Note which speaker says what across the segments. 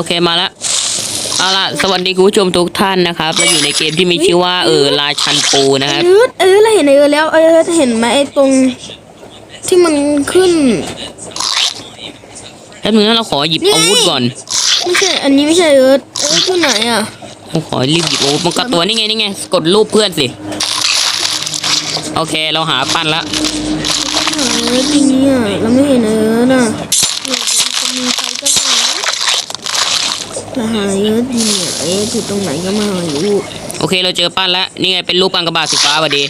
Speaker 1: โอเคมาละเอาล่ะสวัสดีคุณผู้ชมทุกท่านนะครับเราอยู่ในเกมที่มีชื่อว่าเออราชันปูนะครับ
Speaker 2: เออเออเราเห็นเออแล้วเออเห็นไหมไอ้ตรงที่มันขึ้น
Speaker 1: แล้วมึงนั้นเราขอหยิบอาวุธก่อน
Speaker 2: ไม่ใช่ อันนี้ไม่ใช่เออเออที่ไหนอะ
Speaker 1: ผมขอรีบหยิบอาวุธมันกับตัวนี่ไงนี่ไง กดรูปเพื่อนสิ โอเคเราหาปั้นละ
Speaker 2: หาเออทีนี้อะเราไม่เห็นเออน่ะเนี่ยจะมีใครก็ไม่รู้ จะหาเออดีเนี่ยเอออยู่ตรงไหนก็ไม่รู้
Speaker 1: โอเคเราเจอปั้นละนี่ไงเป็นรูปปังกระบาดสีฟ้าพอดี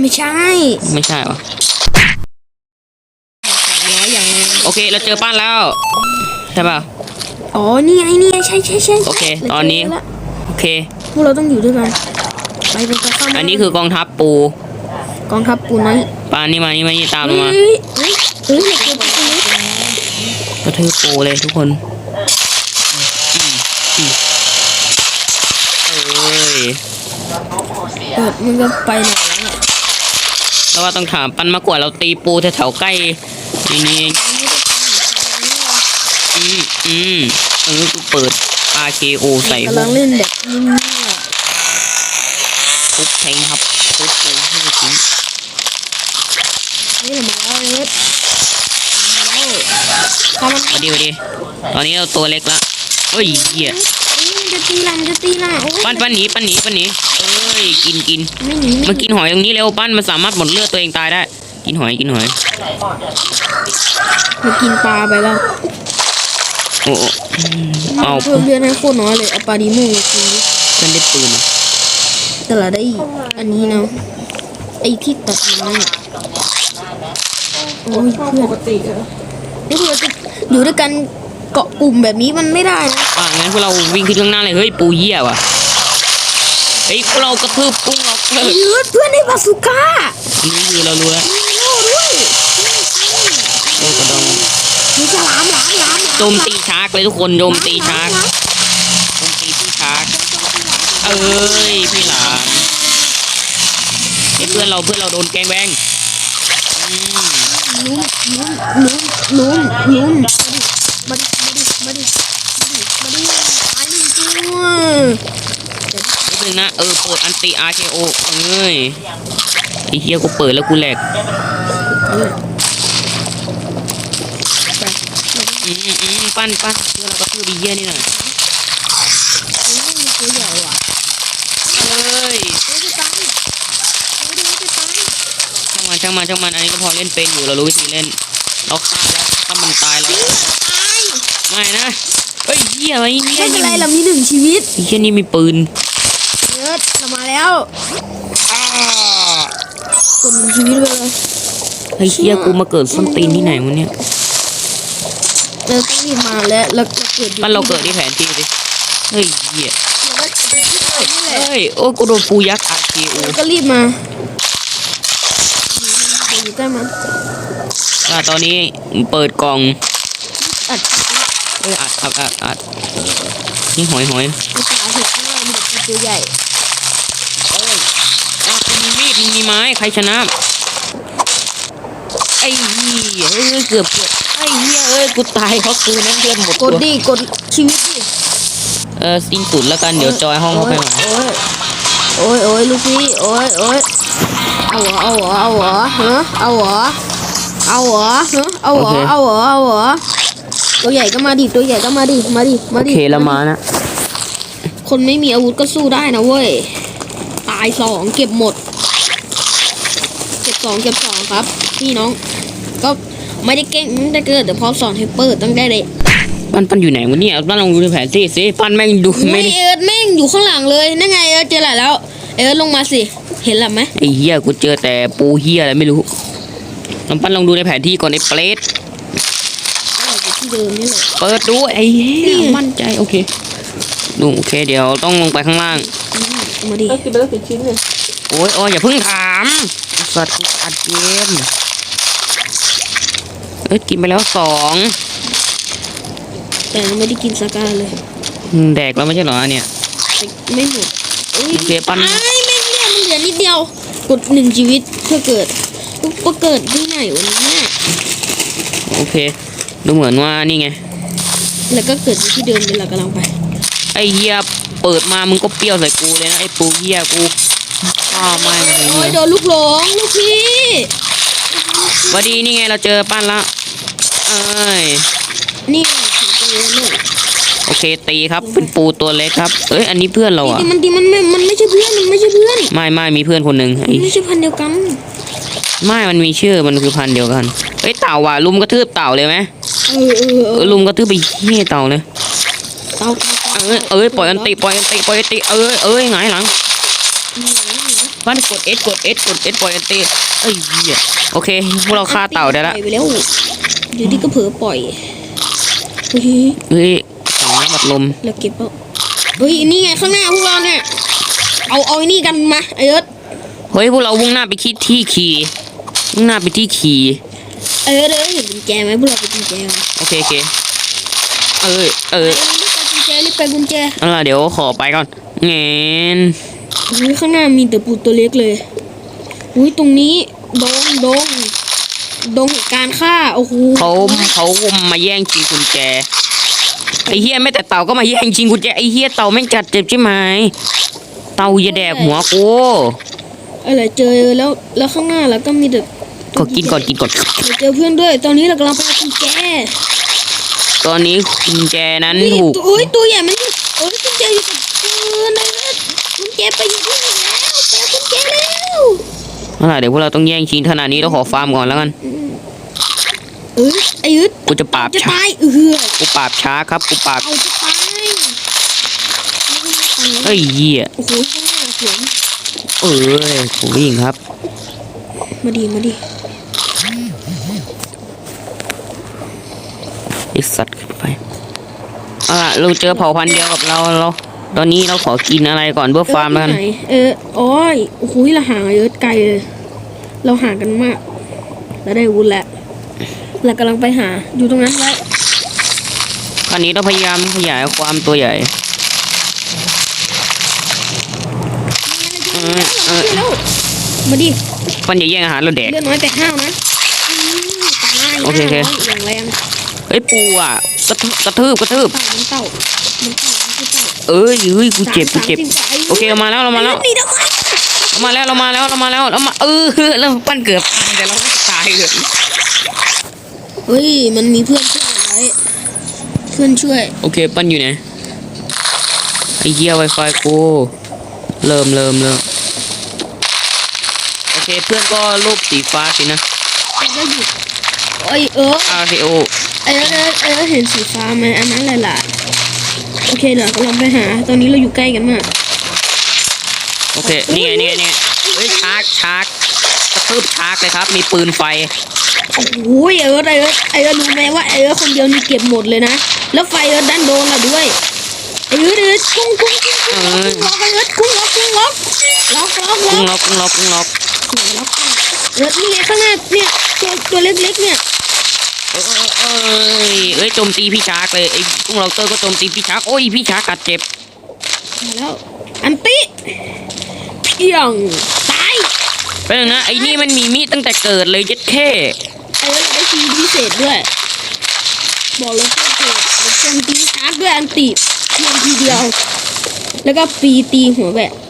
Speaker 2: ไม่ใช่
Speaker 1: ไม่ใช่เหรอ
Speaker 2: ร้อยอย่างแรง
Speaker 1: โอเคเราเจอปั้นแล้วใช่ป่ะ
Speaker 2: อ๋อนี่ไงนี่ไงใช่ใช่ใช่ใช่
Speaker 1: โอเค ตอนนี้
Speaker 2: เราเจละ
Speaker 1: โอเค
Speaker 2: พวกเราต้องอยู่ด้วยกันไปไปไปเข้ามา
Speaker 1: อันนี้คือกองทัพปู
Speaker 2: กองทัพปูน้อย
Speaker 1: ปานนี่มานี่มานี่ตาม
Speaker 2: เฮ้
Speaker 1: เรา
Speaker 2: ย
Speaker 1: มา
Speaker 2: เฮ้ยเฮ้ยเฮ้ยเด็กเกิดปูน้อย
Speaker 1: กระทืบปูเลยทุกคนอืมอืมเอ้ย
Speaker 2: เปิดมันก็ไปไหนแล้วเนี่ย
Speaker 1: แล้วว่าต้องถามปันมากกว่าเราตีปูแถวๆใกล้นี่นี่อืมอืมเออกูเปิด RKO ใส่พ
Speaker 2: กำ
Speaker 1: ว
Speaker 2: ลั
Speaker 1: ก
Speaker 2: งเล่นแบบเงียบ
Speaker 1: ทุบแทงครับทุบปูให้ทิ้ง
Speaker 2: ๆนี่เรามาแล้วเอิร์ธมาแล้วทำมัน
Speaker 1: มาดีมาดีตอนนี้เราตัวเล็กละเฮ้ยเหี้ย
Speaker 2: เอ้ยมัน จะตีละมันจะตีละโอ้ย
Speaker 1: ปั้นปั้นหนีปั้นหนีปั้นหนีเอ้ยกินกิน
Speaker 2: ไม่หนี
Speaker 1: มา
Speaker 2: ไม่
Speaker 1: กินหอยตรงนี้เร็วปั้นมันสามารถหมดเลือดตัวเองตายได้ กินหอยกินหอย
Speaker 2: มากินปลาไปแล้ว
Speaker 1: โอ้โอ้อืมเอา
Speaker 2: เพิ่มเลือดให้โคตรน้อยเลยเอาปลาดิโม่มากินดิ
Speaker 1: เพื่อนได้ปืนเหรอ
Speaker 2: แต่ละได้อันนี้นะไอ้ที่ตัดไม้อะโอ้ยเพื่อนปกตินี่เราจะอยู่ด้วยกัน เกาะกลุ่มแบบนี้มันไม่ได้นะ
Speaker 1: อะงั้นพวกเราวิ่งขึ้นข้างหน้าเลยเฮ้ยปูเหี้ยว่ะเฮ้ยพวกเรากระทืบกุ้งเราเออ
Speaker 2: เอิร์ธเพื่อนได้บาสุก้า
Speaker 1: อันนี้คือเรารู้แล้ว
Speaker 2: มีโล่ด้วย
Speaker 1: โอ้กระดอง
Speaker 2: มีฉลามหลามหลามหลาม
Speaker 1: โจมตีชาร์กเลยทุกคนโจมตีชาร์กโจมตีพี่ชาร์กเอ้ยพี่หลานเฮ้ยเพื่อนเราเพื่อนเราโดนแกล้งแบงอืม
Speaker 2: ลุ้มลุ้มลุ้มลุ้มม มาดิ มาดิ มาดิ มาดิ มาดิตายหนึ่งตัว
Speaker 1: นิดนึงนะ เออเปิดอันติ RKO เอ้ยไอ้เหี้ยกูเปิดแล้วกูแหลกอืมอืมปั้นปั้นเพื่อเราก็คือดีเยี่ยนี่หน่อย
Speaker 2: ตัวใหญ่ว่ะ
Speaker 1: เอ้ยช่างมันช่างมันช่างมันอันนี้ก็พอเล่นเป็นอยู่เรารู้วิธีเล่น เราฆ่าแล้วถ้ามันตายแล้ว
Speaker 2: ตาย
Speaker 1: ไม่นะ เฮ้ยเหี้ยอะไรเนี่ย
Speaker 2: ไม่เป็นไรเรามีหนึ่งชีวิต
Speaker 1: ไอ้เหี้ยนี่มีปืน
Speaker 2: เอิร์ธเรามาแล้ว
Speaker 1: อ้าก
Speaker 2: ดหนึ่งชีวิตไปเลย
Speaker 1: ไอ้เหี้ยกูมาเกิดส้นตีนที่ไหนวะเนี่ย
Speaker 2: เราต้องรีบมาแล้วแล้วเราเกิดอยู่
Speaker 1: มันเราเกิดที่แผนที่ดิเฮ้ยเหี้ย
Speaker 2: เราก็ที่เกิดนี่แหละ
Speaker 1: เฮ้ยโอ้กูโดนปูยักษ์ RKO
Speaker 2: เราก็รีบมาอยู่ใกล้มัน
Speaker 1: อะตอนนี้เปิดกล่อง
Speaker 2: อัด
Speaker 1: เอ้ยอัดอัดอัดอัดนี่หอยหอย
Speaker 2: ไอ้ปลาเห็ดข้างล่างมันเป็นตัวใหญ่
Speaker 1: เอ้ยอะกูมีมีดมึงมีไม้ใครชนะไอ้เหี้ยเฮ้ยเฮ้ยเกือบเกือบไอ้เหี้ยเอ้ยกูตายเพราะกูนั่นเลือดหมด
Speaker 2: ก
Speaker 1: ตั
Speaker 2: ด
Speaker 1: ว
Speaker 2: ดิกดชีวิตดิ
Speaker 1: เออสิ้นสุดแล้วกันเดี๋ยวจอยห้องเข้าไปใหม่
Speaker 2: โอ้ยโอ้ยโอ้ยลูกพี่โอ้ยโอ้ยเอาเหรอเอาเหรอเอาเหรอฮะเอาเหรอ เอาเหรอฮะเอาเหรอ เอาเหรอ เอาเหรอ ตัวใหญ่ก็มาดิ ตัวใหญ่ก็มาดิ มาดิ มา
Speaker 1: โอ
Speaker 2: ดิ
Speaker 1: เคละมานะ
Speaker 2: คนไม่มีอาวุธก็สู้ได้นะเว้ย ตายสองเก็บหมด เก็บสองเก็บสองครับ พี่น้อง ก็ไม่ได้เก่งตั้งแต่เกิดแต่พอสอนให้เปิดตั้งแต่เด็ก
Speaker 1: ปั้นปั้นอยู่ไหนวะเนี่ยปั้นลองดูในแผนที่สิปั้นแม่งดูไม่
Speaker 2: ไม่
Speaker 1: ได้
Speaker 2: เอิร์ธแม่งอยู่ข้างหลังเลย นั่นไงเอิร์ธเจอแหละแล้ว เอิร์ธลงมาสิ เห็นหรือไหม
Speaker 1: ไอ้เหี้ยกูเจอแต่ปูเหี้ยอะไรไม่รู้ ลองปั้นลองดูในแผนที่ก่อนไอ้เปรต
Speaker 2: อยู่ที่เดิมนี่แหละ
Speaker 1: เปิดดูไอ้เหี้ยมั่นใจโอเคดูโอเค เดี๋ยวต้องลงไปข้างล่าง
Speaker 2: อืมมาดิ
Speaker 3: ก็กินไปแล้วกี่ชิ้นเนี่ย
Speaker 1: โอ้ยโอ้ยอย่าเพิ่งถามสัตว์กูอัดเกมเอ้ยกินไปแล้วสอง
Speaker 2: แต่ยังไม่ได้กินสกาเลย
Speaker 1: อืมแดกแล้วไม่ใช่เหรอเนี่ย
Speaker 2: แต่ไม่หมดเอ้ย
Speaker 1: โอเคปั้น
Speaker 2: ไอ้แม่งเนี่ยมันเหลือนิดเดียว กดหนึ่งชีวิตเพื่อเกิด ก็เกิดที่ไหนวันนี้
Speaker 1: โอเค ดูเหมือนว่านี่ไง
Speaker 2: แล้วก็เกิดอยู่ที่เดิมเลยเรากำลังไป
Speaker 1: ไอ้เหี้ยเปิดมามึงก็เปรี้ยวใส่กูเลยนะไอ้ปูเหี้ยกูข้าวไม่เลย
Speaker 2: โอ้ย
Speaker 1: เนี่ย
Speaker 2: โดนลูกหลงลูกพี่
Speaker 1: หวัสดีนี่ไงเราเจอปั้นละเอ้ย
Speaker 2: นี่ถึงตัวเลย
Speaker 1: โอเคตีครับเป็นปูตัวเล็กครับ เอ้ยอันนี้เพื่อนเราอะ
Speaker 2: ดีมันดีมันไม่มันไม่ใช่เพื่อนมันไม่ใช่เพื่อน
Speaker 1: ไม่ไม่มีเพื่อนคนหนึ่ง
Speaker 2: มั
Speaker 1: ไอ้
Speaker 2: นไม่ใช่พันธุ์เดียวกัน
Speaker 1: ไม่มันมีชื่อมันคือพันธุ์เดียวกันเอ้ยเต่าว่ะลุมกระทืบเต่าเลยไหม
Speaker 2: เออเออเอ
Speaker 1: เอ
Speaker 2: อ
Speaker 1: อลุมกระทืบไปเหี้ยเต่าเลย
Speaker 2: เตาเตาเตา
Speaker 1: เอ้ยเอ้ยปล่อยอันติปล่อยอันติปล่อยอันติเอ้ยเอ้ยหงายหลังปั้นกดเอสกดเอสกดเอสปล่อยอันติเอ้ยเหี้ยโอเคพวกเราฆ่าเต่าได้ละ
Speaker 2: ปล่อยไปแล้วเดี๋ยวนี้ก็เผลอปล่อยเฮ้ย
Speaker 1: เฮ้ยถังน้ำบัดลม
Speaker 2: เราเก็บแล้วเฮ้ยนี่ไงข้างหน้าพวกเราเนี่ยเอาเอาไอ้นี่กันมาไอ้เอิร์ธ
Speaker 1: เฮ้ยพวกเราวุ่งหน้าไปที่ที่ขี่ มุ่งหน้าไปที่ขี่
Speaker 2: ไอ้เอิร์ธเอิร์ธเห็นกุญแจไหมพวกเราไปกุญแจมา
Speaker 1: โอเคโอเคเอ้ยเออ
Speaker 2: เอ้ยรีบไปกุญแจรีบไปกุญแจ
Speaker 1: เอาล่ะเดี๋ยวขอไปก่อนเงิน
Speaker 2: อุ้ยข้างหน้ามีแต่ปูตัวเล็กเลยอุ้ยตรงนี้ดงดงดงแห่งการฆ่าโอ้โห
Speaker 1: เขาเขามาแย่งชิงกุญแจไอ้เฮียไม่แต่เต่าก็มาแย่งชิงกุญแจไอ้เฮียเต่าแม่งจัดเจ็บใช่ไหมเต่าอย่าแดกหัวกู
Speaker 2: อะไรเจอแล้วแล้วข้างหน้าแล้วก็มีแต่
Speaker 1: ก็กินก่อนกินก่อน
Speaker 2: เราเจอเพื่อนด้วย ตอนนี้เรากำลังไปเอากุญแจ
Speaker 1: ตอนนี้กุญแจนั้น
Speaker 2: เฮ้ย
Speaker 1: ถูก
Speaker 2: ตัวโอ้ยตัวใหญ่มันอยู่โอ้ยกุญแจอยู่กับเพื่อนนะกุญแจไปอยู่ที่ไหนแล้วไปเอากุญแจแล้ว
Speaker 1: เอาล่ะเดี๋ยวพวกเราต้องแย่งชิงขนาดนี้เราขอฟาร์มก่อนแล้วกัน
Speaker 2: เอ้ยไอ้ยึด
Speaker 1: กูจะปราบ
Speaker 2: จะ
Speaker 1: ช้า
Speaker 2: ตายเออ
Speaker 1: กูปราบช้าครับกูปราบ
Speaker 2: เอาจะตาย
Speaker 1: เอ้ยเหี้ย
Speaker 2: โอ้โหข้างหน้าสวน
Speaker 1: เอ้ยผมวิ่งครับ
Speaker 2: มาดีมาดี
Speaker 1: ไอสัตว์ขึ้นไปเอาล่ะเราเจอเผ่าพันธุ์เดียวกับเราเรา ตอนนี้เราขอกินอะไรก่อนเพื่อฟาร์มแล้วกัน
Speaker 2: เออที่ไหเออโอ้ยโอ้โหเราห่างเยอะไกลเลย เราห่างกันมากเราได้อาวุธแล้วเรากำลังไปหาอยู่ตรงนั้นไว้
Speaker 1: คราวนี้เราพยายามขยายความตัวใหญ่ เออเออ
Speaker 2: แล้วมาดิ
Speaker 1: มันอย่าแย่งอาหารเราแดก
Speaker 2: เลือดน้อยแต่ห้าวนะอืมตาย
Speaker 1: โอเคโอเค
Speaker 2: ห้าร้อยอย่างแรง
Speaker 1: เฮ้ยปูอะกระทืบกระทืบกระทืบ
Speaker 2: เต่ามันเต่ามันเต่ามันคือเต่า
Speaker 1: เอ้ยเฮ้ยกูเจ็บกูเจ็บ
Speaker 2: สามสิกว่า
Speaker 1: โอเคเรามาแล้วเรามาแล้ว
Speaker 2: นี่ทำไม
Speaker 1: เรามาแล้วเรามาแล้วเรามาแล้วเรามาเออเราปั้นเกือบตายแต่เราไม่ตายเลย
Speaker 2: เฮ้ยมันมีเพื่อนช่วยไว้เพื่อนช่วย
Speaker 1: โอเคปั้นอยู่ไหนไอ้เหี้ยไวไฟกูเริ่มเริ่มเริ่มโอ เคเพื่อนก็รูปสีฟ้าสินะ
Speaker 2: แล้วก็หยุดโอ้ยเออ
Speaker 1: R K O
Speaker 2: ไอ้เออไอ้เออเห็นสีฟ้าไหมอันนั้นแหละล่ะโอเคเดี๋ยวเราลองไปหา ตอนนี้เราอยู่ใกล้กันมาก
Speaker 1: โอเคนี่ไงนี่ไงนี่ไงเฮ้ยชาร์กชาร์กกระทืบชาร์กเลยครับ มีปืนไฟ
Speaker 2: โอ้ยไอ้เออไอ้เออไอ้เออรู้ไหมว่าไอ้เออคนเดียวนี่เก็บหมดเลยนะแล้วไฟเออดันโดนเราด้วยไอ้เออไอ้เออกุ้งกุ้งกุ้งกุ้งล็อกไอ้เออกุ้งล็อกกุ้งล็อกล็อกล็อกล็
Speaker 1: กุ้
Speaker 2: องก
Speaker 1: ล็อกกุ้งล็อกกุ้งล็อก
Speaker 2: ล็อกเออนี่ไงข้างหน้าเนี่ยตัวตัวเล็กๆเนี่ย
Speaker 1: เอ้ยเอ้ยเอ้ยโจมตีพี่ชาร์กเลยไอ้กุ้งล็อกเตอร์ก็โจมตีพี่ชาร์กโอ้ยพี่ชาร์กกัดเจ็บ
Speaker 2: มาแล้วอันติเพียงตาย
Speaker 1: เป็นงนะไอ้นี่มันมีมีดตั้งแต่เกิดเลยเจ็ดเท่
Speaker 2: ไอ้เออได้ทีพิเศษด้วย บอกเลยว่าเกิดแล้วโจมตีชาร์จด้วยอันติเพียงทีเดียว แล้วก็ปีตีหัวแบบมัน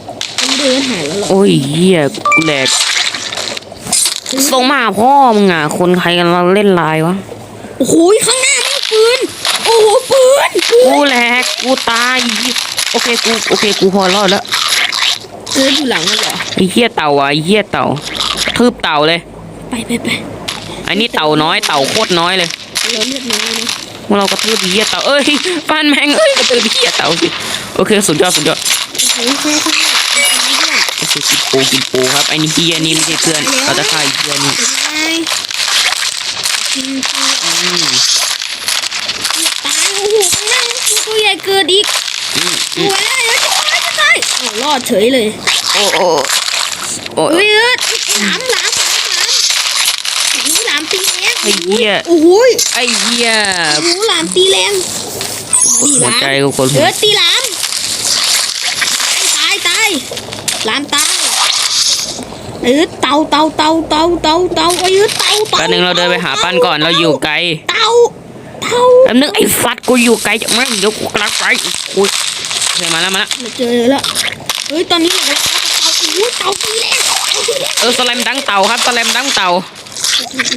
Speaker 2: เดินหายแล้วเหรอ
Speaker 1: โอ้ยเหี้ยกูแหลกส่งมาหาพ่อมึงอะ คนใครกันมาเล่นไลน์วะ
Speaker 2: โอ้โหข้างหน้าแม่งปืน โอ้โหปืนปืน
Speaker 1: กูแหลกกูตายโอเคกูโอเคกูพอรอดแล้ว
Speaker 2: เอออยู่หลังมันเหรอ
Speaker 1: ไอ้เหี้ยเต่าอะไอ้เหี้ยเต่าทืบเต่าเลย
Speaker 2: ไปไปไป
Speaker 1: ไอ้นี่เต่าน้อยเต่าโคตรน้อยเลย
Speaker 2: เราเลือดน้อยนะ
Speaker 1: พวกเรากระทืบไอ้เหี้ยเต่าเอ้ยฟันแมงเอ้ยกระทืบไอ้เหี้ยเต่าสิโอเคสุดยอดสุดยอด
Speaker 2: โอ้โห ข้างข้างหน้าเอาอันนี้ด้วย
Speaker 1: โอเคกินปูกินปูครับไอ้นี่เหี้ยนี่ไม่ใช่เพื่อนเราจะฆ่าไอ้เหี้ยนี่
Speaker 2: กินปู
Speaker 1: อืม
Speaker 2: ตายโอ้โหข้างหน้ามันมีตัวใหญ่เกิดอีก
Speaker 1: อืม
Speaker 2: สวยเลยเออจะตายจะตายโอ้รอดเฉยเลย
Speaker 1: โอ้โอ้โอ้
Speaker 2: เฮ้ยเออหลามหลามหลามหลามโอ้หลามตีแรง
Speaker 1: ไอ้เหี้ย
Speaker 2: โอ้โห
Speaker 1: ไอ้เหี้ย
Speaker 2: โอ้หลามตีแรงมาดิห
Speaker 1: หัวใจกูคน
Speaker 2: เออตีหลามตายตายห ลามตายเออเต่าเต่าเต่าเต่าเต่าเต่าเออเต่าเต่า
Speaker 1: แป๊บนึงเราเดินไปหาปั้นก่อนเราอยู่ไกล
Speaker 2: เต่าเท่า
Speaker 1: แป๊บนึงไอ้สัตว์กูอยู่ไกลจากมันเดี๋ยวกูกำลังไปกูเจอมาแล้วมาแล้ว
Speaker 2: เราเจอแล้วเฮ้ยตอนนี้เรากำลังเอาเต่าอุ้ยเต่าตีแล้วเต่าตีแล้ว
Speaker 1: เออสแลมดังเต่าครับสแลมดังเต่า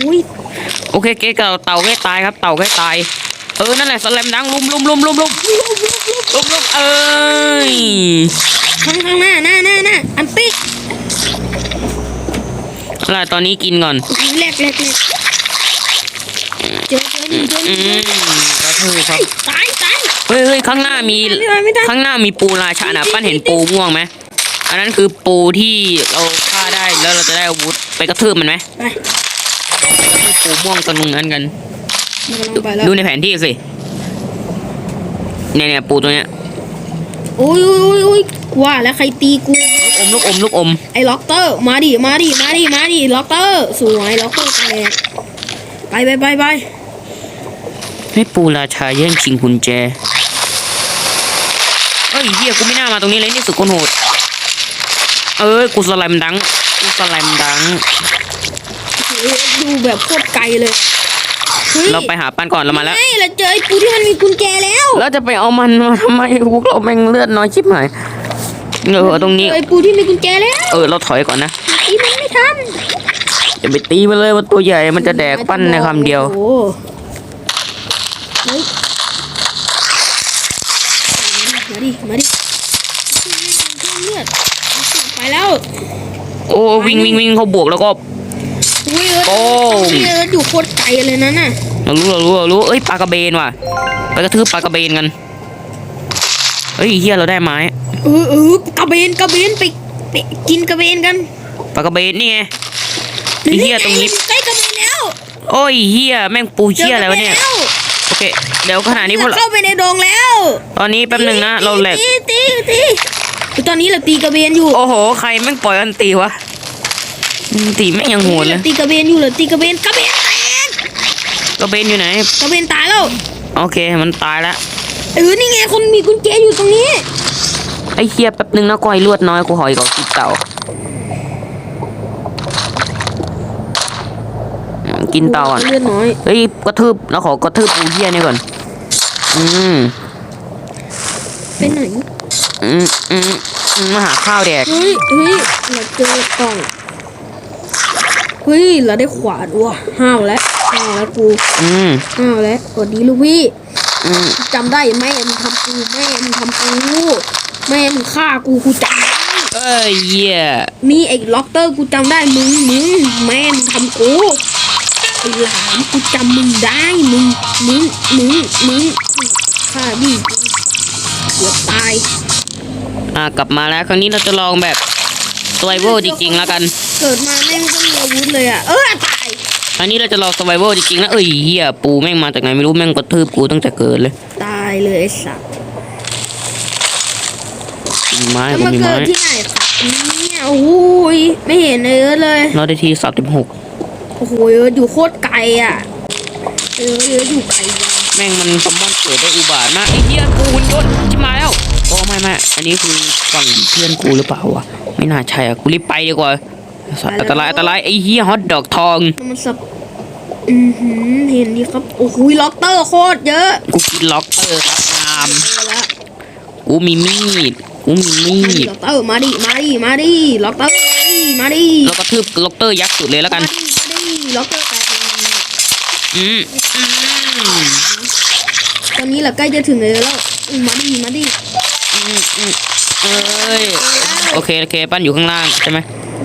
Speaker 2: อุ้ย
Speaker 1: โอเคเก๊กเอาเต่าแค่ตายครับเต่าแค่ตายเออนั่นแหละสแลมดังลุมลุมลุมลุมลุมลุมลุมเอ้ย
Speaker 2: ข้างข้างหน้าหน้าหน้าหน้าอันปิ๊ก
Speaker 1: อะไรตอนนี้กินก่อน
Speaker 2: แรกแรกแรกเจอเจอหนึ่งเจอห
Speaker 1: อื
Speaker 2: นึ่ง
Speaker 1: มกระทืบครับ
Speaker 2: ตายตาย
Speaker 1: เฮ้ยเฮ้ยข้างหน้ามี
Speaker 2: ไม่ได้ไม่ได้
Speaker 1: ข้างหน้ามีปูราชานะปั้นเห็นปูม่วงไหมอันนั้นคือปูที่เราฆ่าได้แล้วเราจะได้อาวุธไปกระทืบมันไหม
Speaker 2: ไป
Speaker 1: ไปกระทืบปูม่วงตรงนั้นกัน
Speaker 2: มันกำลังไปแล้ว
Speaker 1: ดูในแผนที่สิเนี่ยเนี่ยปูตัวเนี้ย
Speaker 2: โอ้ยโอ้ยโอ้ยโอ้ยว่าแล้วใครตีกู
Speaker 1: ลูกอมลูกอมลูกอม
Speaker 2: ไอ้ล็อกเตอร์ มาดิ มาดิ มาดิ มาดิ ล็อกเตอร์ สวยล็อกเตอร์แตกไปไปไปไป
Speaker 1: ให้ปูราชาแย่งชิงกุญแจ เอ้ยเฮียกูไม่น่ามาตรงนี้เลยนี่สุดคนโหด เอ้ยกูสแลมดัง กูสแลมดัง
Speaker 2: โอ้ยดูแบบโคตรไกลเลยเฮ้ย
Speaker 1: เราไปหาปั้นก่อนเรามาแล้ว
Speaker 2: ไม่เราเจอไอ้ปูที่มันมีกุญแจแล้ว
Speaker 1: แล้วจะไปเอามันมาทำไมพวกเราแม่งเลือดน้อยชิบหายเออตรงนี้
Speaker 2: เจอไอ้ปูที่มีกุญแจแล้ว
Speaker 1: เออเราถอยก่อนนะ
Speaker 2: ตีมันไม่ทัน
Speaker 1: อย่าไปตีมันเลยว่าตัวใหญ่มันจะแดกปั้นในคำเดียว
Speaker 2: โอ้โหเฮ้ยมาดิมาดิเลือดไปแล้ว
Speaker 1: โอ้วิ่งวิ่งวิ่งเขาบวกแล้วก็
Speaker 2: อุ้ยเอิร์ธ
Speaker 1: โอ้
Speaker 2: เอิร์ธอยู่โคตรไกลเลยนะน่ะ
Speaker 1: เรารู้เรารู้เรารู้เอ้ยปลากระเบนว่ะไปกระทืบปลากระเบนกันเฮ้ยเฮียเราได้ไม้
Speaker 2: เออเออกระเบนกระเบนไปไปกินกระเบนกัน
Speaker 1: ปลากระเบนนี่ไง ไอ้เฮียตรงนี้
Speaker 2: ใกล้กระเบนแล้ว
Speaker 1: โอ้ยเฮียแม่งปูเชี่ยอะไรวะเนี่ยโอเคเดี๋ยวขณะนี้พวกเรา
Speaker 2: เข้าไปในดงแล้ว
Speaker 1: ตอนนี้แป๊บหนึ่งนะเราแหลก
Speaker 2: ตีตีตีตีตอนนี้เราตีกระเบนอยู่
Speaker 1: โอ้โหใครแม่งปล่อยอันตีวะอัน ตีแม่งยังโหดเลย
Speaker 2: ราตีกระเบนอยู่เราตีกระเบนกระเบนแตก
Speaker 1: กระเบนอยู่ไหน
Speaker 2: กระเบนตายแล้ว
Speaker 1: โอเคมันตายแล้ว
Speaker 2: เออนี่ไงคนมีกุญแจอยู่ตรงนี้
Speaker 1: ไอ้เฮียแป๊บหนึ่งนะกูให้ลวดน้อยกูหอยกับกินเต่าอืมกินเต่าอะ
Speaker 2: เลือดน้อย
Speaker 1: เฮ้ยกระทืบเราขอกระทืบปูเฮียนี่ก่อน อืม
Speaker 2: ไปไหน
Speaker 1: อืมอืมอืมมาหาข้าวแดก
Speaker 2: เฮ้ยเฮ้ยเราเจอกล่อง เฮ้ยเราได้ขวานว่ะห้าวแล้วห้าวแล้วกู
Speaker 1: อืม
Speaker 2: ห้าวแล้วสวัสดีลูกพี่
Speaker 1: อืม
Speaker 2: จำได้แม่มึงทำกูแม่มึงทำกูแม่มึงฆ่ากูกูจำได้
Speaker 1: เอ้ยเหี้ย
Speaker 2: นี่ไอ้ล็อกเตอร์กูจำได้มึงมึงแม่มึงทำกูไอ้หลามกูจำมึงได้มึงมึงมึงมึงฆ่าดิเกือบตาย
Speaker 1: อะกลับมาแล้วครั้งนี้เราจะลองแบบ สไวเวอร์จริงๆแล้วกัน
Speaker 2: เกิดมาแม่งก็มีอาวุธเลยอะ เออตาย
Speaker 1: ครั้งนี้เราจะลองสไวเวอร์จริงๆแล้วเอ้ยเหี้ยปูแม่งมาจากไหนไม่รู้แม่งกระทืบกูตั้งแต่เกิดเลย
Speaker 2: ตายเลยไอ้สัตว์
Speaker 1: มีไม้
Speaker 2: แล้ว
Speaker 1: กู
Speaker 2: มา
Speaker 1: มี
Speaker 2: เกิ
Speaker 1: ไม้
Speaker 2: ดที่ไหนครับเนี่ยโอ้ยไม่เห็นเลยเอิร์ธเลย
Speaker 1: เราได้ที่สามสิบหก
Speaker 2: โอ้โหเอิร์ธอยู่โคตรไกลอะ เออเอิร์ธอยู่ไกลมาก
Speaker 1: แม่งมันซัมมอนเกิดได้อุบาทมากไอ้เหี้ยกูหุ่นยนต์ชิบมาแล้วโอ้ไม่ไม่อันนี้คือฝั่งเพื่อนกูหรือเปล่าวะ ไม่น่าใช่อะกูรีบไปดีกว่าอันตรายอันตรายไอ้เหี้ยฮอตดอกทอง
Speaker 2: แล้วมันสับอือหือเห็นดีครับโอ้โหล็อกเตอร์โคตรเยอะ
Speaker 1: กูกินล็อกเตอร์ครับงาม
Speaker 2: เอาละ
Speaker 1: กูมีมีดกูมีมี
Speaker 2: มาดิ
Speaker 1: ด
Speaker 2: ล็อกเตอร์มาดิมาดิมาดิล็อกเตอร์มาดิมาดิ
Speaker 1: แล้วก็ทืบล็อกเตอร์ยักษ์สุดเลยแล้วกัน
Speaker 2: มาดิมาดิล็อกเตอร์แตกเลย
Speaker 1: อืมอืม
Speaker 2: ตอนนี้เราใกล้จะถึงเลยแล้วอืมมาดิมาดิ
Speaker 1: อืมอืม เอ้ยโอเคโอเคปั้นอยู่ข้างล่างใช่ไหม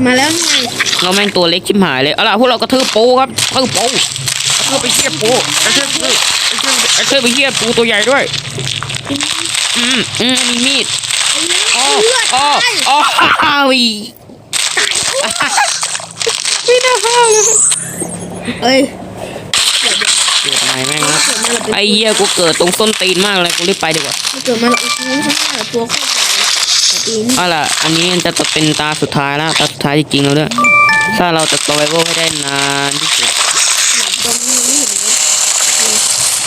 Speaker 2: มาแล้วนี่ไง
Speaker 1: เราแม่งตัวเล็กชิบหายเลยเอาล่ะพวกเรากระทืบปูครับกระทืบปูกระทืบไปเทียบปูกระทืบปูกระทืบไปเทียบปูตัวใหญ่ด้วยอืมอืมมีมีด
Speaker 2: ไอ้เลือด
Speaker 1: อ๋อ
Speaker 2: เลือด
Speaker 1: อ๋อ
Speaker 2: ตาย
Speaker 1: อ๋ออ้าวอีไม่น่าห้าวเลย
Speaker 2: เอ้ย
Speaker 1: เกิดใหม่แม่งนะ
Speaker 2: เกิดมาแล้วเป็น
Speaker 1: ไอ้เหี้ยกูเกิดตรงส้นตีนมากเลยกูรีบไปดีกว่า
Speaker 2: เกิดมาแล้วโอ้โหข้างหน้าตัวโคตรใหญ่แต่ตีน
Speaker 1: เอาล่ะอันนี้จะเป็นตาสุดท้ายแล้วตาสุดท้ายจริงๆแล้วด้วยถ้าเราจะ survival ให้ได้นานที่สุด
Speaker 2: ตัวนี้ไม่เห็นเลย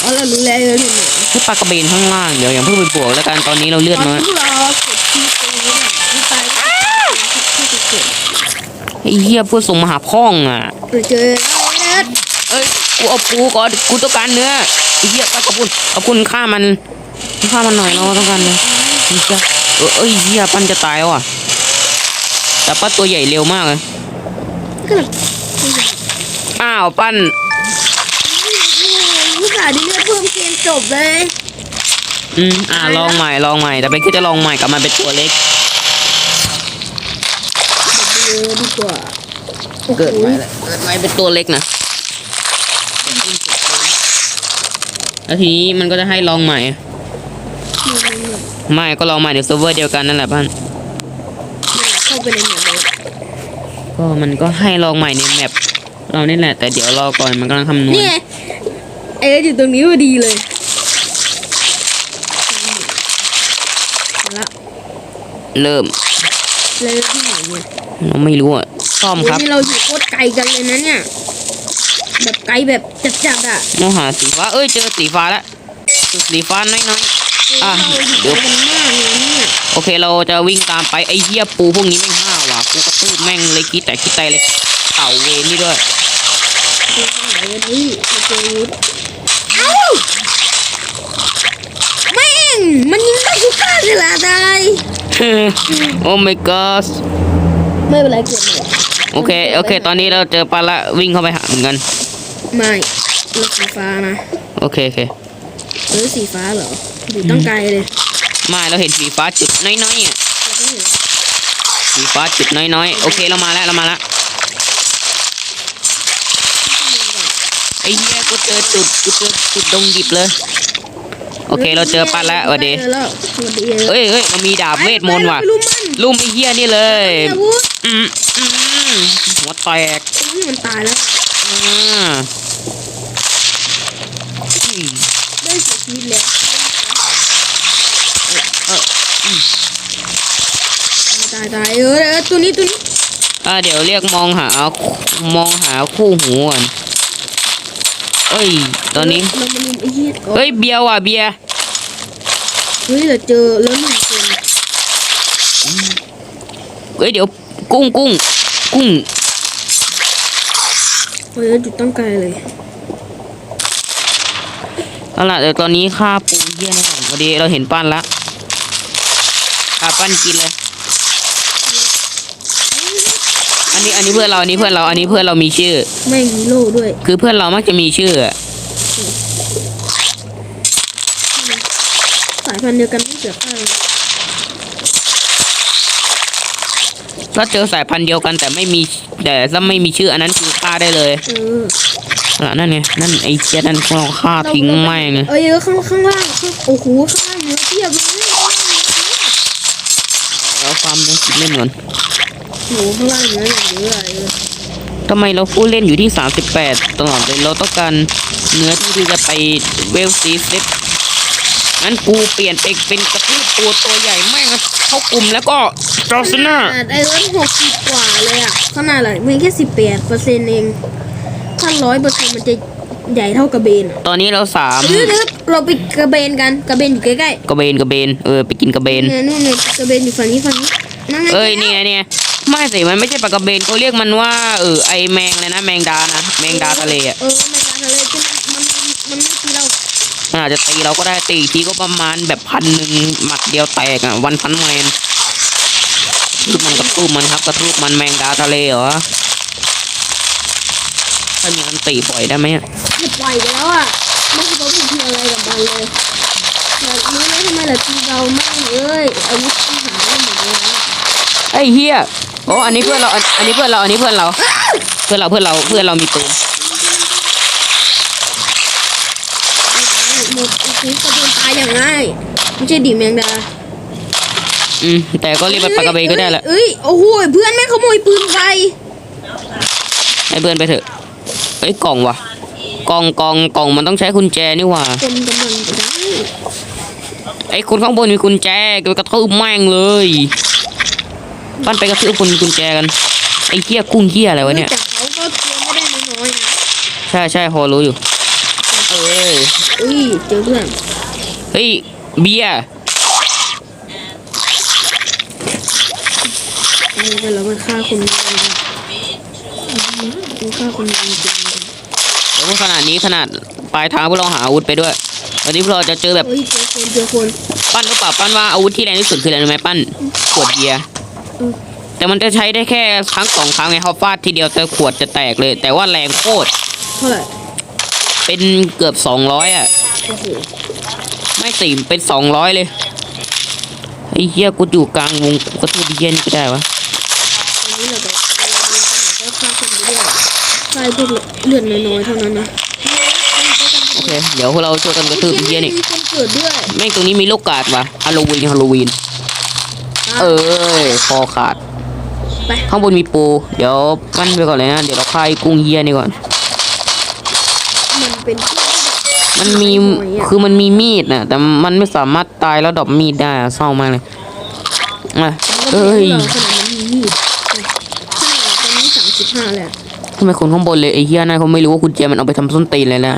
Speaker 2: อ๋อเรารู้แล้วเราอยู่ไหน
Speaker 1: ให้ปลากระเบนข้างล่างเดี๋ยวอย่าเพิ่งไปบวกแล้วกันตอนนี้เราเลือด
Speaker 2: ตอน
Speaker 1: น้อย
Speaker 2: ที่เรากดที่ตรงนี้เนี่ยที่ตายที่ที่เกิด
Speaker 1: ไอ้เหี้ยพูดส่งมาหาพ่องอะ
Speaker 2: เราเจอแล้วเอ็ด
Speaker 1: เอ้ยกูเอาปูก่อนกูต้องการเนื้อไอ้เหี้ยป้าขอบคุณขอบคุณฆ่ามันฆ่ามันหน่อยเราต้องการเลยไอ้ เหี้ยเออเอ้ยเหี้ยปั้นจะตายแล้วอะ แต่ป้าตัวใหญ่เร็วมากเลย
Speaker 2: ก็แบบ
Speaker 1: อ้าวปั้น
Speaker 2: ผู้สาห์ดีเลือดเพิ่มเกมจบเลย
Speaker 1: อืมอ่าลองใหม่ลองใหม่แต่เป็นคือจะลองใหม่กลับมาเป็นตัวเล็ก
Speaker 2: เดี๋ยวดูดีกว่าโอ้โห
Speaker 1: เกิดใหม่แล้วเกิดใหม่เป็นตัวเล็กนะแล้วทีนี้มันก็จะให้ลองใหม่ ไม่ก็ลองใหม่ในเซิร์ฟเวอร์เดียวกันนั่นแหละปั้น
Speaker 2: เข้าไปในหมดเลย
Speaker 1: ก็มันก็ให้ลองใหม่ในแมปเรานี่แหละ แต่เดี๋ยวรอก่อนมันกำลังคำนวณ
Speaker 2: นี่ไงเอ๊ะอยู่ตรงนี้พอดีเลยเอาละ
Speaker 1: เริ่ม
Speaker 2: เลยที่ไหนเนี่ย
Speaker 1: เราไม่รู้อะซ่อม
Speaker 2: โอ้
Speaker 1: ครับ
Speaker 2: นี่เราอยู่โคตรไกลกันเลยนะเนี่ยแบบไกลแบบจัดๆอะ
Speaker 1: เราหาสีฟ้าเอ้ยเจอสีฟ้าแล้วจุดสีฟ้าน้อย อะ
Speaker 2: เราอยู่
Speaker 1: เดี๋ยว
Speaker 2: กันมากเลยเนี่ย
Speaker 1: ๆโอเคเราจะวิ่งตามไปไอ้เหี้ยปูพวกนี้แม่งห้าวว่ะกูกระตืบแม่งเลยคิดแต่คิดใจเลย เต่าเวรนี่ด้วย
Speaker 2: ไปทางไหนกันนี่มาเจอวุฒเอ้าแม่งมันยิงตาสุก้าเลยล่ะตาย
Speaker 1: โอ้ my god
Speaker 2: ไม่เป็นไรเกิดใหม่
Speaker 1: โอเค โอเค ตอนนี้เราเจอปลาละวิ่งเข้าไปหาเหมือนกัน
Speaker 2: ไม่เลือกสีฟ้านะ
Speaker 1: โอเค โอเค
Speaker 2: หรือสีฟ้าเหรออยู่ตั้งไกลเลย
Speaker 1: ไมาเราเห็นสีฟ้าจุดน้อยๆอะ
Speaker 2: เราก็เห็น
Speaker 1: สีฟ้าจุดน้อยๆ โอเคเรามาแล้วเรามาแล้วไอ้เหี้ยกูเจอจุดกูเจอจุดดงดิบเลย โอเคเราเจอปลาละสวัสดี
Speaker 2: เจอแล้วสวัสดี
Speaker 1: เอ้ยเอ้ยเรามีดาบเวทมนต์ว่ะ
Speaker 2: ไปลุมมัน
Speaker 1: ลุ่มไอ้เหี้ยนี่เลย
Speaker 2: อย่าวุฒ
Speaker 1: อืมอืมหัวแตก
Speaker 2: อุ้ยมันตายแล้ว
Speaker 1: อ่าอืม
Speaker 2: ได้เสียชีวิตแล้วตายตายเออเออตัวนี้ตัวนี้
Speaker 1: อ่าเดี๋ยวเรียกมองหามองหาคู่หูก่อนเอ้ยตอนนี้
Speaker 2: เรามาลุมไอ้เหี้ยก่อน
Speaker 1: เฮ้ยเบียร์ว่ะเบียร์
Speaker 2: เฮ้ยเราเจอแล้วหนึ่งคน
Speaker 1: เฮ้ยเดี๋ยวกุ้งกุ้งกุ้ง
Speaker 2: เฮ้ยจุดตั้งไกลเลย
Speaker 1: เอาล่ะเดี๋ยวตอนนี้ข้าปูเยี่ยนี่ก่อนพอดีเราเห็นปั้นละข้าปั้นกินเลย อันนี้อันนี้เพื่อนเราอันนี้เพื่อนเราอันนี้เพื่อนเรามีชื่อ
Speaker 2: ไม่งมีโล่ด้วย
Speaker 1: คือเพื่อนเรามักจะมีชื่ออะ
Speaker 2: สายพันธุ์เดียวกันไม่เสือข้าง
Speaker 1: ถ้าเจอสายพันธุ์เดียวกันแต่ไม่มีแต่ถ้าไม่มีชื่ออันนั้นคือฆ่าได้เลย
Speaker 2: เออ
Speaker 1: อะนั่นไงนั่นไอ้เจ๊นั่นเราฆ่าทิ้งแม่งเลย
Speaker 2: เอ้ยข้างข้างล่างข้างโอ้โหข้างล่างเนื้อเทียบเลย
Speaker 1: เราความต้องคิดเล่นก่อน
Speaker 2: โอ้โหข้างล่างเนื้ออย่างเยอะเลย
Speaker 1: ทำไมเราผู้เล่นอยู่ที่ 38 ตลอดเลยเราต้องการเนื้อที่ที่จะไปเวลซีซิปงั้นกูเปลี่ยนไปเป็นกระทืบตัวตัวใหญ่แม่งเข้ากลุ่มแล้วก็จอสนา
Speaker 2: ขนาดไอ้รถหกสิบกว่าเลยอะขนาดอะไรเพียงแค่สิบแปดเปอร์เซ็นต์เอง ถ้าร้อยเปอร์เซ็นต์มันจะใหญ่เท่ากระเบนอะ
Speaker 1: ตอนนี้เราสาม
Speaker 2: หรือหรือเราไปกระเบนกันกระเบนอยู่ใกล้
Speaker 1: กระเบนกระเบนเออไปกินกระเบ
Speaker 2: ๆ
Speaker 1: น
Speaker 2: เนี่ยนู่นเนี่ยกระเบนอยู่ฝั่งนี้ฝั่งนี้นั่งไง
Speaker 1: เอ้ยเนี่ยเนี่ยไม่สิมันไม่ใช่ปลากระเบนเขาเรียกมันว่าเออไอแมงเลยนะแมงดานะแมงดาทะเลอะ
Speaker 2: เออแมงดาทะเลที่มันมันมันไม่ตีเรา
Speaker 1: มันอาจจะตีเราก็ได้ตีอีกทีก็ประมาณแบบพันหนึ่งหมัดเดียวแตกอะวันพันแมนกระทืบมันกระทืบมันครับกระทืบมันแมงดาทะเลเหรอ ถ้ามีอันตีปล่อยได้ไหมอะ
Speaker 2: จะปล่อยไปแล้วอะไม่คิดว่าผมทำอะไรกับมันเลยอยากรู้ไหมทำไมเราตีเรามากเลยอาวุธที่หาได้หมดเลยนะ
Speaker 1: ไอ้เฮียโอ้อันนี้เพื่อนเราอันอันนี้เพื่อนเราอันนี้เพื่อนเรา เพื่อนเราเพื่อนเราเพื่อนเรามีปืน
Speaker 2: ไอ้ตายหมดโอ้โหกระโดนตายอย่างง่ายไม่ใช่ดิแมงดา
Speaker 1: อืมแต่ก็เรียกมันปลากระเบนก็ได้แหละ
Speaker 2: เอ้ยโอ้โหเพื่อนแม่งขโมยปืนไป
Speaker 1: ให้เพื่อนไปเถอะ เอ้ยกล่องวะกล่องกล่องกล่องมันต้องใช้กุญแจนี่ว่า
Speaker 2: คนกำลังจะได้
Speaker 1: ไอ้คนข้างบนมีกุญแจก็กระทืบแม่งเลยปั้นไปกระทืบคนมีกุญแจกันไอ้เหี้ยกุ้งเหี้ยอะไรวะเนี่ย
Speaker 2: แต่เขาก็เตรียมไม่ได้น้อยๆนะ
Speaker 1: ใช่ใช่พอรู้อยู่เอ้ย
Speaker 2: อุ้ยเจอเพื่อน
Speaker 1: เฮ้ยเบียร์
Speaker 2: เออแต่แล้วมันฆ่าคนจริงมันฆ่าคนจริง ๆ
Speaker 1: แล้วขนาดนี้ขนาดปลายทางพวกเราหาอาวุธไปด้วยวันนี้พวกเราจะเจอแบบ
Speaker 2: เฮ้ยเจอคนเจอคน
Speaker 1: ปั้นหรือเปล่าปั้นว่าอาวุธที่แรงที่สุดคืออะไรรู้ไหมปั้นขวดเบียร์
Speaker 2: อืม
Speaker 1: แต่มันจะใช้ได้แค่ครั้งสองครั้งไงเขาฟาดทีเดียวแต่ขวดจะแตกเลย แต่ว่าแรงโคตร
Speaker 2: เท่าไหร่
Speaker 1: เป็นเกือบสองร้อยอะ
Speaker 2: โอ้โห
Speaker 1: ไม่สิเป็นสองร้อยเลยไอ้เหี้ยกูอยู่กลางวงกูก็ทูบเหี้ยนี่ก็ได้วะ
Speaker 2: อันนี้เราจะเอาเงินไปไหนก็ฆ่าคนไปด้วย ใช่พวกเลือดน้อยๆเท่านั้นนะ
Speaker 1: โอเค เดี๋ยวพวกเราช่วยกันกระทืบไอ้เหี้ยนี่
Speaker 2: มีคนเกิดด้วย
Speaker 1: แม่งตรงนี้มีลูกกาดว่ะฮาโลวีนฮาโลวีน เออคอขาด
Speaker 2: ไป
Speaker 1: ข้างบนมีปู เดี๋ยวปั้นไปก่อนเลยนะ เดี๋ยวเราฆ่าไอ้กุ้งเหี้ยนี่ก่อน
Speaker 2: มันเป็นที่ที่แบบ
Speaker 1: มันมี คือมันมีมีดนะแต่มันไม่สามารถตายแล้วดรอปมีดได้อะเศร้ามากเลยอะ
Speaker 2: มันก็
Speaker 1: เอ้ย
Speaker 2: เป็นที่เราขนาดมันมีมีดขนาดตอนนี้สามสิบห้าแล้ว
Speaker 1: ทำไมคนข้างบนเลยไอ้เหี้ยนั่นเขาไม่รู้ว่าคุณเจมันเอาไปทำส้นตีนเลยนะ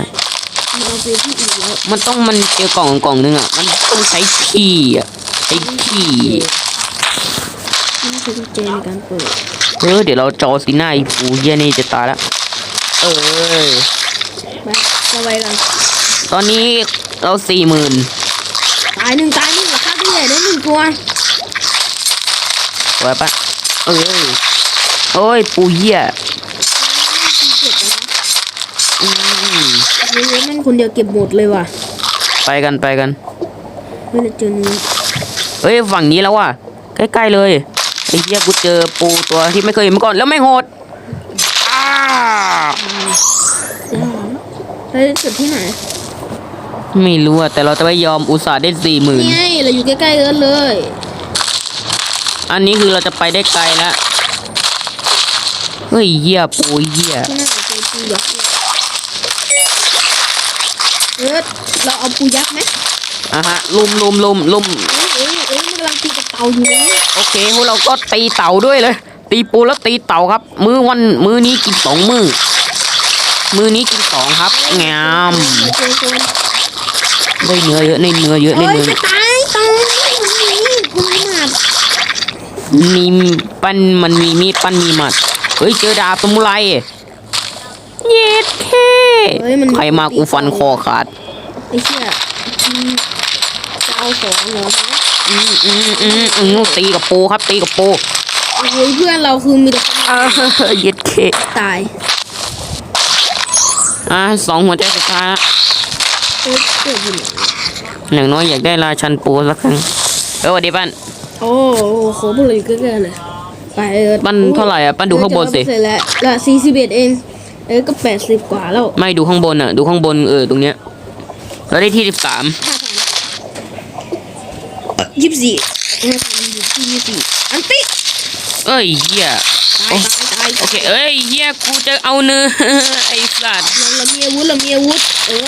Speaker 2: มันเอาไปที่อื่นแล้ว
Speaker 1: มันต้องมันเจอกล่องกล่องนึงอะมันต้องใช้ขี้อะใช้ขี้
Speaker 2: นี่คือกุญแจในการเปิด
Speaker 1: เออเดี๋ยวเราจอสีหน้าไอ้ปูเหี้ยนี่จะตายแล้วเออ
Speaker 2: ไปจะไปกัน
Speaker 1: ตอนนี้เราสี่หมื่น
Speaker 2: ตายหนึ่งตายหนึ่งเหรอครับพี่ใหญ่ได้หนึ่งตัว
Speaker 1: ไว้ปะเอ้ยโอ้ยปูเหี้ย
Speaker 2: ตีเจ็บนะ
Speaker 1: อืม
Speaker 2: เฮ้ยแม่งคนเดียวเก็บหมดเลยว่ะ
Speaker 1: ไปกันไปกัน
Speaker 2: เฮ้ยเราเจอเนื้อ
Speaker 1: เฮ้ยฝั่งนี้แล้วว่ะใกล้ๆเลยไอ้เหี้ยกูเจอปูตัวที่ไม่เคยเห็นมาก่อนแล้วไม่งโหดอ้า
Speaker 2: เฮ้ยจุดที่ไหน
Speaker 1: ไม่รู้อะแต่เราจะไม่ยอมอุตส่าห์ได้สี่หมื่น
Speaker 2: นี่ไงเราอยู่ใกล้ๆเอิร์ธเลย
Speaker 1: อันนี้คือเราจะไปได้ไกลแล้วเฮ้ยเหี้ยปูเหี้ย
Speaker 2: ที่นั่นเจอปูยักษ์เนี่ย เอิร์ธเราเอาปูยักษ์ไหม
Speaker 1: อะฮะลุมลุมลุมลุม
Speaker 2: เอ้ยเอ้ยเอ้ยมันกำลังตีกับเต่าอยู่นะ
Speaker 1: โอเคพวกเราก็ตีเต่าด้วยเลย ตีปูแล้วตีเต่าครับ มื้อวันมื้อนี้กินสองมื้อมื้อนี้กินสองครับงาม
Speaker 2: เจอคน
Speaker 1: ได้เนื้อเยอะได้เนื้อเยอะได้
Speaker 2: เฮ้ย
Speaker 1: เนื้อ
Speaker 2: จะตายตายมันมีมันมีหมัด
Speaker 1: มีปั้นมันมีมีดปั้นมีหมัดเฮ้ยเจอดาบสมุไร เย็ดเค
Speaker 2: เฮ้ยมัน
Speaker 1: ใครมากูฟันคอขาด
Speaker 2: ไอ้เชี่ยอืมจะเอาของเหรอ
Speaker 1: อืมอืมอืมอืมตีกับปูครับ ตีกับปู
Speaker 2: โอ้ยเพื่อนเราคือมีแต่คน
Speaker 1: อ่าเย็ดเค
Speaker 2: ตาย
Speaker 1: อะสองหัวใจสุดท้ายละ
Speaker 2: เอ้ยเกิดอยู่ไหน
Speaker 1: อย่างน้อยอยากได้ราชันปูสักครั้งเออสวัสดีปั้น
Speaker 2: โอ้โหโคพวกเราอยู่ใกล้ๆเลยไปเออ
Speaker 1: ปั้นเท่าไหร่อะปั้นดูข้างบนสิ
Speaker 2: เสร็จแล้วละสี่สิบเอ็ดเอง เอ้ยก็แปดสิบกว่าแล้ว
Speaker 1: ไม่ดูข้างบนอะ ดูข้างบนเออตรงเนี้ยเราได้ที่สิบสาม
Speaker 2: ยี่สิบสี่ห้าพันอยู่ที่ยี่สิบสี่อันติ
Speaker 1: เอ้ยเหี้ย
Speaker 2: ตายตายตาย
Speaker 1: โอเคเอ้ยเหี้ยกูจะเอาเนื้อไอ้สัตว์
Speaker 2: เราเรามีอาวุธเรามีอาวุธเออ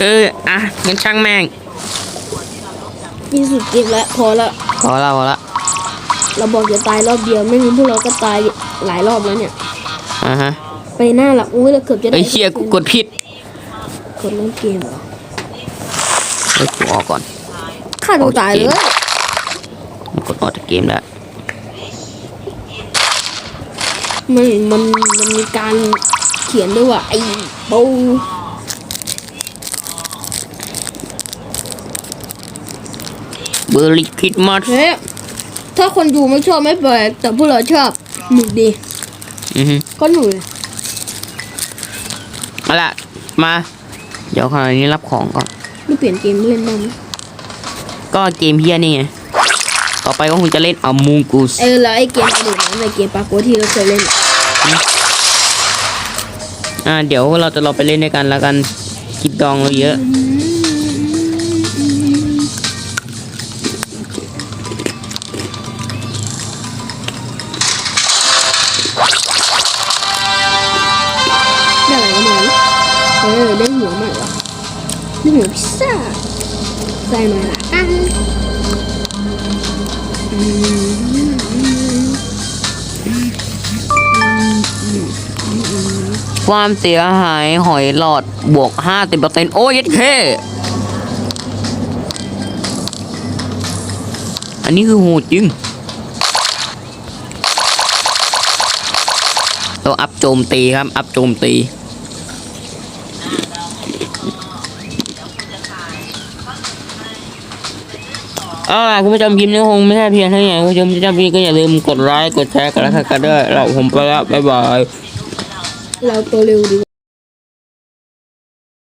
Speaker 1: เอออะงั้นช่างแม่ง
Speaker 2: มีสุดเกมแล้วพอละ
Speaker 1: พอละพอละ
Speaker 2: เราบอกจะตายรอบเดียวไม่งั้นพวกเราก็ตายหลายรอบแล้วเนี่ย
Speaker 1: อ่าฮะ
Speaker 2: ไปหน้าละอุ้ยเราเกือบจะได้
Speaker 1: ไอ้เหี้ยกูกดผิด
Speaker 2: กดเล่นเกมเหรอ
Speaker 1: เฮ้ยกูออกก่อน
Speaker 2: ฆ่าตัวตายเลย
Speaker 1: กูกดออกจากเกมแล้ว
Speaker 2: มันมันมันมีการเขียนด้วยว่าไอ้ปู
Speaker 1: เบอร์ลิคิดมาส
Speaker 2: เฮ้ยถ้าคนดูไม่ชอบไม่แปลกแต่พวกเราชอบหนุกดี
Speaker 1: อือฮึ
Speaker 2: ก็หนุกเลย
Speaker 1: เอาล่ะมา เดี๋ยวคราวนี้รับของก่อน
Speaker 2: ไม่เปลี่ยนเกมเล่นได้ไหม
Speaker 1: ก็เกมเฮียนี่ไง ต่อไปก็คงจะเล่นอมูกูส
Speaker 2: เออแล้วไอ้เกมกระโดดน้ำในเกมปาโกที่เราเคยเล่นอะ
Speaker 1: อ่า เดี๋ยวเราจะเราไปเล่นด้วยกันแล้วกันคิดดองเราเยอะ
Speaker 2: ออได้หัวใหม่วะได้หัวพิซซ่าใส่หน่อยละกัน
Speaker 1: ความเสียหายหอยหลอดบวก 50%โอ้ยเย็ดเคอันนี้คือโหดจริงเราอัพโจมตีครับ อัพโจมตี เอาล่ะคุณผู้ชมคลิปนี้คงไม่ใช่เพียงเท่านี้คุณผู้ชมที่ชอบคลิปก็อย่าลืมกดไลค์กดแชร์กดไลค์กันด้วยเราผมไปแล้วบ๊ายบาย
Speaker 2: เราตัวเร็วดี